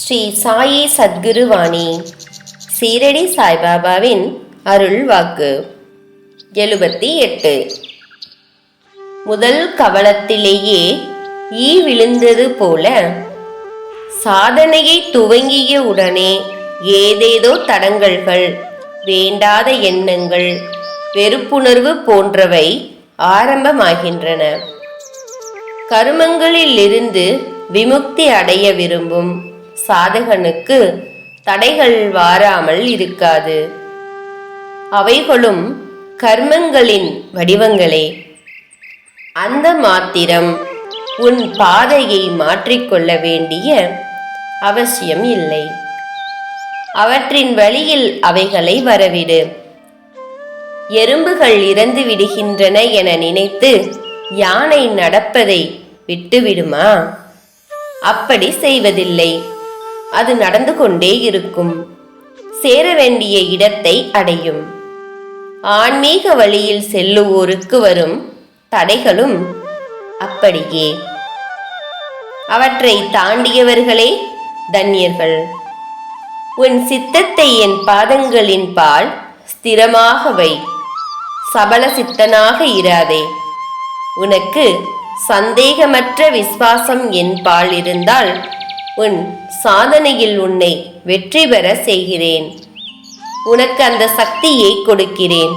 ஸ்ரீ சாயி சத்குருவாணி. சீரடி சாய்பாபாவின் அருள் வாக்கு. எழுபத்தி எட்டு. முதல் கவலத்திலேயே ஈ விழுந்தது போல சாதனையை துவங்கிய உடனே ஏதேதோ தடங்கல்கள் வேண்டாத எண்ணங்கள் வெறுப்புணர்வு போன்றவை ஆரம்பமாகின்றன. கருமங்களிலிருந்து விமுக்தி அடைய விரும்பும் சாதகனுக்கு தடைகள் வாராமல் இருக்காது. அவைகளும் கர்மங்களின் வடிவங்களே. அந்த மாத்திரம் உன் பாதையை மாற்றிக்கொள்ள வேண்டிய அவசியம் இல்லை. அவற்றின் வழியில் அவைகளை வரவிடு. எறும்புகள் இறந்து விடுகின்றன என நினைத்து யானை நடப்பதை விட்டுவிடுமா? அப்படி செய்வதில்லை. அது நடந்து கொண்டே இருக்கும். சேர வேண்டிய இடத்தை அடையும். ஆன்மீக வழியில் செல்லுவோருக்கு வரும் தடைகளும் அப்படியே. அவற்றை தாண்டியவர்களே தன்யர்கள். உன் சித்தத்தை என் பாதங்களின் பால் ஸ்திரமாக வை. சபல சித்தனாக இராதே. உனக்கு சந்தேகமற்ற விசுவாசம் என் பால் இருந்தால் உன் சாதனையில் உன்னை வெற்றி பெற செய்கிறேன். உனக்கு அந்த சக்தியை கொடுக்கிறேன்.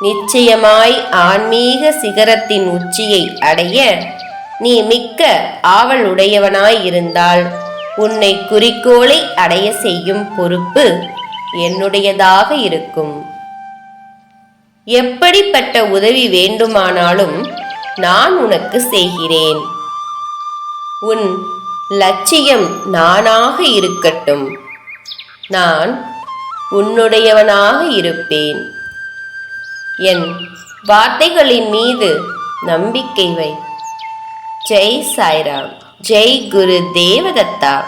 நிச்சயமாய் ஆன்மீக சிகரத்தின் உச்சியை அடைய நீ மிக்க ஆவலுடையவனாயிருந்தால் உன்னை குறிக்கோளை அடைய செய்யும் பொறுப்பு என்னுடையதாக இருக்கும். எப்படிப்பட்ட உதவி வேண்டுமானாலும் நான் உனக்கு செய்கிறேன். உன் லட்சியம் நானாக இருக்கட்டும். நான் உன்னுடையவனாக இருப்பேன். என் வார்த்தைகளின் மீது நம்பிக்கை வை. ஜெய் சாய்ராம். ஜெய் குரு தேவதத்தா.